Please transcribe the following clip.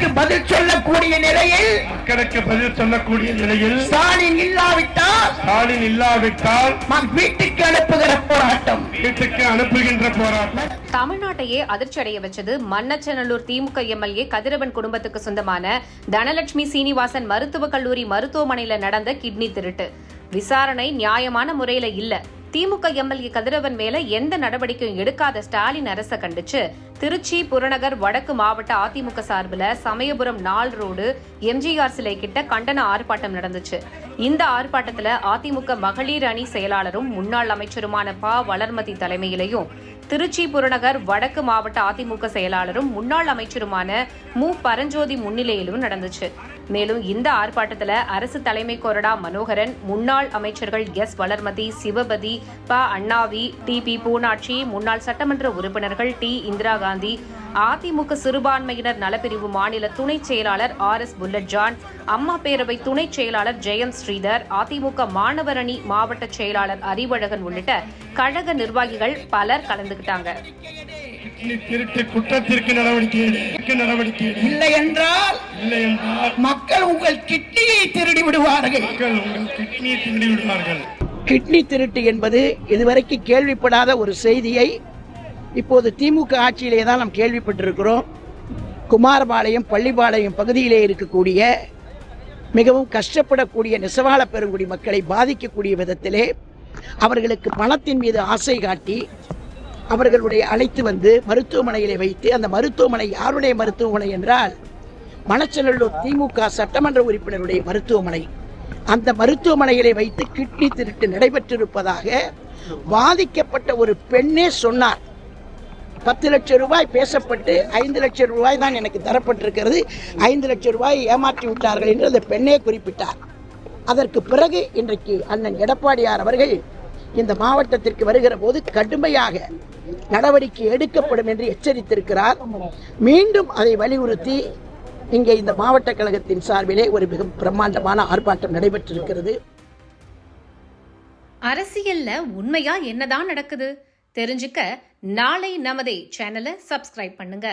மக்களுக்கு பதில் சொல்லக்கூடிய நிலையில் மக்களுக்கு பதில் சொல்லக்கூடிய நிலையில் ஸ்டாலின் இல்லாவிட்டால் ஸ்டாலின் இல்லாவிட்டால் வீட்டுக்கு அனுப்புகிற போராட்டம். வீட்டுக்கு அனுப்புகின்ற போராட்டம். தமிழ்நாட்டையே அதிர்ச்சி அடைய வச்சது மன்னச்சநல்லூர் திமுக எம்எல்ஏ கதிரவன் குடும்பத்துக்கு சொந்தமான தனலட்சுமி சீனிவாசன் மருத்துவக் கல்லூரி மருத்துவமனையில நடந்த கிட்னி திருட்டு. விசாரணை நியாயமான முறையில இல்ல. திமுக எம்எல்ஏ கதிரவன் மேல எந்த நடவடிக்கையும் எடுக்காத ஸ்டாலின் அரச கண்டிச்சு திருச்சி புறநகர் வடக்கு மாவட்ட அதிமுக சார்பில் சமயபுரம் நாள் ரோடு எம்ஜிஆர் சிலை கிட்ட கண்டன ஆர்ப்பாட்டம் நடந்துச்சு. இந்த ஆர்ப்பாட்டத்தில் அதிமுக மகளிர் அணி செயலாளரும் முன்னாள் அமைச்சருமான ப. வளர்மதி தலைமையிலையும் திருச்சி புறநகர் வடக்கு மாவட்ட அதிமுக செயலாளரும் முன்னாள் அமைச்சருமான மு. பரஞ்சோதி முன்னிலையிலும் நடந்துச்சு. மேலும் இந்த ஆர்ப்பாட்டத்துல அரசு தலைமை கொறடா மனோகரன் முன்னாள் அமைச்சர்கள் எஸ். வளர்மதி சிவபதி ப. அண்ணாவி டி. பி. பூனாட்சி முன்னாள் சட்டமன்ற உறுப்பினர்கள் டி. இந்திரா காந்தி அதிமுக சிறுபான்மையினர் நலப்பிரிவு மாநில துணை செயலாளர் ஆர். எஸ். புல்லட் ஜான் அம்மா பேரவை துணை செயலாளர் ஜெயம் ஸ்ரீதர் அதிமுக மாணவர் அணி மாவட்ட செயலாளர் அறிவழகன் உள்ளிட்ட கழக நிர்வாகிகள் பலர் கலந்துகிட்டாங்க. கிட்னி திருட்டு குற்றத்திற்கு நடவடிக்கை. இல்லை என்றால் மக்கள் உங்கள் கிட்னியை திருடி விடுவார்கள். மக்கள் உங்கள் கிட்னியை திருடி விடுவார்கள். கிட்னி திருட்டு என்பது இதுவரைக்கும் கேள்விப்படாத ஒரு செய்தியை இப்போது திமுக ஆட்சியிலே தான் நாம் கேள்விப்பட்டிருக்கிறோம். குமாரபாளையம் பள்ளிப்பாளையம் பகுதியிலே இருக்கக்கூடிய மிகவும் கஷ்டப்படக்கூடிய நெசவாள பெருங்குடி மக்களை பாதிக்கக்கூடிய விதத்திலே அவர்களுக்கு பணத்தின் மீது ஆசை காட்டி அவர்களுடைய அழைத்து வந்து மருத்துவமனையிலே வைத்து அந்த மருத்துவமனை யாருடைய மருத்துவமனை என்றால் மணச்சநல்லூர் திமுக சட்டமன்ற உறுப்பினருடைய மருத்துவமனை. அந்த மருத்துவமனையிலே வைத்து கிட்னி திருட்டு நடைபெற்றிருப்பதாக பாதிக்கப்பட்ட ஒரு பெண்ணே சொன்னார். பத்து லட்சம் ரூபாய் பேசப்பட்டு ஐந்து லட்சம் ரூபாய் தான் எனக்கு தரப்பட்டிருக்கிறது. ஐந்து லட்சம் ரூபாய் ஏமாற்றி விட்டார்கள் என்று அந்த பெண்ணே குறிப்பிட்டார். அதற்கு பிறகு இன்றைக்கு அண்ணன் எடப்பாடியார் அவர்கள் இந்த மாவட்டத்திற்கு வருகிற போது கடுமையாக நடவடிக்கை எடுக்கப்படும் என்று எச்சரித்திருக்கிறார். மீண்டும் அதை வலியுறுத்தி இங்கே இந்த மாவட்ட கழகத்தின் சார்பிலே ஒரு மிக பிரம்மாண்டமான ஆர்ப்பாட்டம் நடைபெற்றிருக்கிறது. அரசியல்ல உண்மையா என்னதான் நடக்குது? தெரிஞ்சுக்க நாளை நமதே சேனலை சப்ஸ்கிரைப் பண்ணுங்க.